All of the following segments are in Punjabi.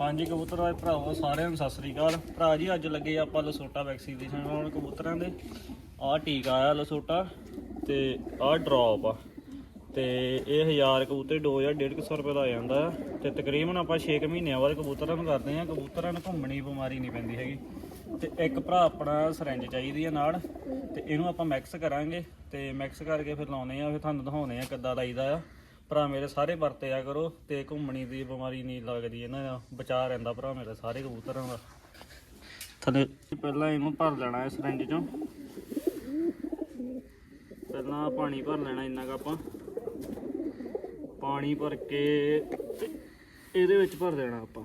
ਹਾਂਜੀ ਕਬੂਤਰ ਵਾਲੇ ਭਰਾਵੋ, ਸਾਰਿਆਂ ਨੂੰ ਸਤਿ ਸ੍ਰੀ ਅਕਾਲ। ਭਰਾ ਜੀ, ਅੱਜ ਲੱਗੇ ਆਪਾਂ ਲਸੋਟਾ ਵੈਕਸੀਨੇਸ਼ਨ ਲਾਉਣ ਕਬੂਤਰਾਂ ਦੇ। ਆਹ ਟੀਕਾ ਆ ਲਸੋਟਾ ਤੇ ਆਹ ਡ੍ਰੌਪ ਆ। ਤੇ ਇਹ 1000 ਕਬੂਤਰ 2000 150 ਰੁਪਏ ਦਾ ਆ ਜਾਂਦਾ ਆ। ਤੇ ਤਕਰੀਬਨ ਆਪਾਂ 6 ਮਹੀਨਿਆਂ ਬਾਅਦ ਕਬੂਤਰਾਂ ਨੂੰ ਕਰਦੇ ਆ। ਕਬੂਤਰਾਂ ਨੂੰ ਘੁੰਮਣੀ ਬਿਮਾਰੀ ਨਹੀਂ ਪੈਂਦੀ ਹੈਗੀ। ਤੇ ਇੱਕ ਭਰਾ ਆਪਣਾ ਸਰੰਜ ਚਾਹੀਦੀ ਆ ਨਾਲ। ਤੇ ਇਹਨੂੰ ਆਪਾਂ ਮਿਕਸ ਕਰਾਂਗੇ। ਤੇ ਮਿਕਸ ਕਰਕੇ ਫਿਰ ਲਾਉਨੇ ਆ, ਫਿਰ ਤੁਹਾਨੂੰ ਦਿਖਾਉਨੇ ਆ ਕਿੱਦਾਂ ਲਾਈਦਾ ਆ। ਭਰਾ ਮੇਰੇ ਸਾਰੇ ਵਰਤਿਆ ਕਰੋ ਤੇ ਘੁੰਮਣੀ ਦੀ ਬਿਮਾਰੀ ਨਹੀਂ ਲੱਗਦੀ ਇਹਨਾਂ ਦਾ, ਬਚਾ ਰਹਿੰਦਾ ਭਰਾ ਮੇਰੇ ਸਾਰੇ ਕਬੂਤਰਾਂ ਦਾ। ਥੱਲੇ ਪਹਿਲਾਂ ਇਹਨੂੰ ਭਰ ਲੈਣਾ ਇਸ ਸਰੰਜ ਚੋਂ। ਪਹਿਲਾਂ ਪਾਣੀ ਭਰ ਲੈਣਾ ਇੰਨਾ ਕੁ ਆਪਾਂ। ਪਾਣੀ ਭਰ ਕੇ ਇਹਦੇ ਵਿੱਚ ਭਰ ਦੇਣਾ ਆਪਾਂ।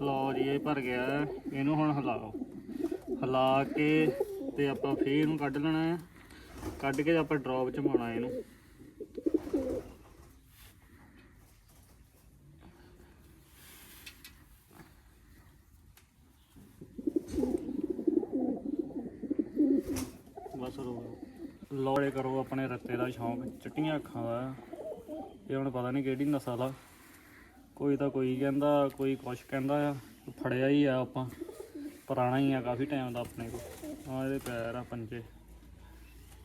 ਲਓ ਜੀ, ਇਹ ਭਰ ਗਿਆ ਹੈ। ਇਹਨੂੰ ਹੁਣ ਹਿਲਾਓ। ਹਿਲਾ ਕੇ ਤੇ ਆਪਾਂ ਫੇਰ ਇਹਨੂੰ ਕੱਢ ਲੈਣਾ ਹੈ। ਕੱਢ ਕੇ ਆਪਾਂ ਡ੍ਰੌਪ ਚ ਪਾਉਣਾ ਇਹਨੂੰ। ਬਸ ਰੋ ਲੋੜੇ ਕਰੋ ਆਪਣੇ ਰੱਤੇ ਦਾ ਸ਼ੌਂਕ। ਚਿੱਟੀਆਂ ਅੱਖਾਂ ਦਾ। ਇਹ ਹੁਣ ਪਤਾ ਨਹੀਂ ਕਿਹੜੀ ਨਸਲ ਆ। ਕੋਈ ਤਾਂ ਕੋਈ ਕਹਿੰਦਾ, ਕੋਈ ਕੁਛ ਕਹਿੰਦਾ ਆ, ਫੜਿਆ ਹੀ ਆ ਆਪਾਂ। ਪੁਰਾਣਾ ਹੀ ਆ, ਕਾਫੀ ਟਾਈਮ ਦਾ ਆਪਣੇ ਕੋਲ। ਆ ਇਹਦੇ ਪੈਰ ਆ ਪੰਜੇ।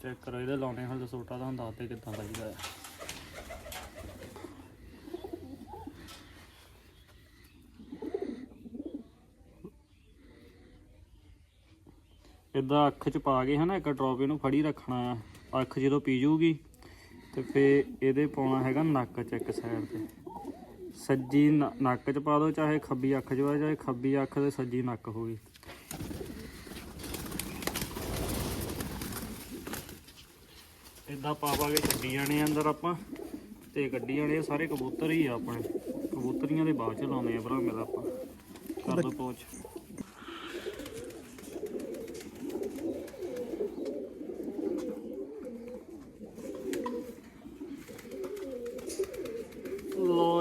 ਚੈੱਕ ਕਰੋ, ਇਹਦੇ ਲਾਉਣੇ ਹੁਣ ਦਸੋਟਾ ਹੁੰਦਾ ਦੱਸਦੇ ਕਿੱਦਾਂ ਲੱਗਦਾ ਆ। ਇਦਾਂ ਅੱਖ ਚ ਪਾ ਕੇ ਹਨਾ, ਇੱਕ ਡ੍ਰੌਪ ਇਹਨੂੰ ਫੜੀ ਰੱਖਣਾ ਆ। ਅੱਖ ਜਦੋਂ ਪੀ ਜੂਗੀ ਤੇ ਫੇ ਇਹਦੇ ਪਾਉਣਾ ਹੈਗਾ ਨੱਕ ਚ ਇੱਕ ਸਾਈਡ ਤੇ। ਸੱਜੀ ਨ- ਨੱਕ ਚ ਪਾ ਦਿਓ ਚਾਹੇ ਖੱਬੀ ਅੱਖ 'ਚ ਵਾ ਚਾਹੇ ਖੱਬੀ ਅੱਖ ਤੇ ਸੱਜੀ ਨੱਕ ਹੋਵੇ। ਇਦਾਂ ਪਾ ਪਾ ਕੇ ਛੱਡੀ ਜਾਣੇ ਆ ਅੰਦਰ ਆਪਾਂ। ਤੇ ਗੱਡੀ ਜਾਣੇ ਆ ਸਾਰੇ ਕਬੂਤਰ ਹੀ ਆ ਆਪਣੇ। ਕਬੂਤਰੀਆਂ ਦੇ ਬਾਅਦ ਚ ਲਾਉਣੇ ਆ ਭਰਾ ਮੇਰਾ ਆਪਾਂ। ਕਰ ਦੋ ਪਹੁੰਚ।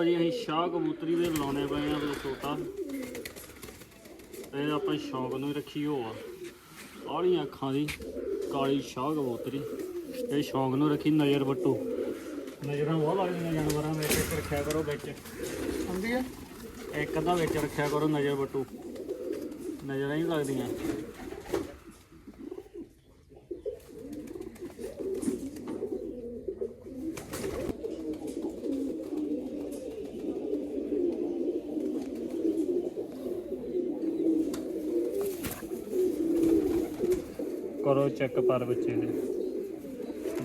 ਲੋ ਜੀ ਅਸੀਂ ਸ਼ਾਹ ਕਬੂਤਰੀ ਦੇ ਲਾਉਣੇ ਪਏ ਆ ਲਸੋਟਾ ਇਹ ਆਪਾਂ ਸ਼ੌਂਕ ਨੂੰ ਰੱਖੀ ਹੋ ਆ ਕਾਲੀਆਂ ਅੱਖਾਂ ਦੀ ਕਾਲੀ ਸ਼ਾਹ ਕਬੂਤਰੀ। ਇਹ ਸ਼ੌਂਕ ਨੂੰ ਰੱਖੀ ਨਜ਼ਰ ਬੱਟੂ ਨਜ਼ਰਾਂ ਬਹੁਤ ਲੱਗਦੀਆਂ ਜਾਨਵਰਾਂ ਵਿੱਚ ਇੱਕ ਰੱਖਿਆ ਕਰੋ ਵਿੱਚ। ਹੁੰਦੀ ਹੈ ਇੱਕ ਅੱਧਾ ਵਿੱਚ ਰੱਖਿਆ ਕਰੋ ਨਜ਼ਰ ਬੱਟੂ ਨਜ਼ਰਾਂ ਹੀ ਲੱਗਦੀਆਂ। ਕਰੋ ਚੈੱਕ ਪਰ ਬੱਚੇ ਦੇ।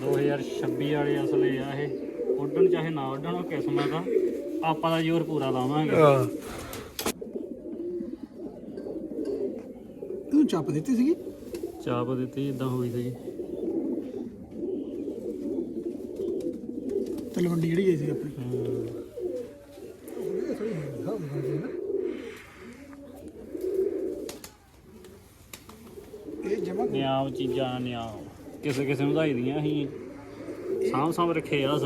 2026 ਵਾਲੇ ਅਸਲੇ ਆ ਇਹ। ਉੱਡਣ ਚਾਹੇ ਨਾ ਉੱਡਣ ਉਹ ਕਿਸਮਾਂ ਦਾ ਆਪਾਂ ਦਾ ਜ਼ੋਰ ਪੂਰਾ ਲਾਵਾਂਗੇ। ਇਹਨੂੰ ਚੱਪ ਦਿੱਤੀ ਸੀਗੀ? ਚਾਪ ਦਿੱਤੀ ਇਦਾਂ ਹੋਈ ਸੀ ਤਲਵੰਡੀ ਜਿਹੜੀ ਗਈ ਸੀ ਆਪਣੀ। ਹਾਂ। ਇਹ ਜਮਾ ਨਿਆਮ ਚੀਜ਼ਾਂ, ਨਿਆਮ। ਕਿਸੇ ਕਿਸੇ ਨੂੰ ਵਧਾਈ ਦੀਆਂ ਅਸੀਂ। ਸਾਂਭ ਸਾਂਭ ਰੱਖੇ ਆ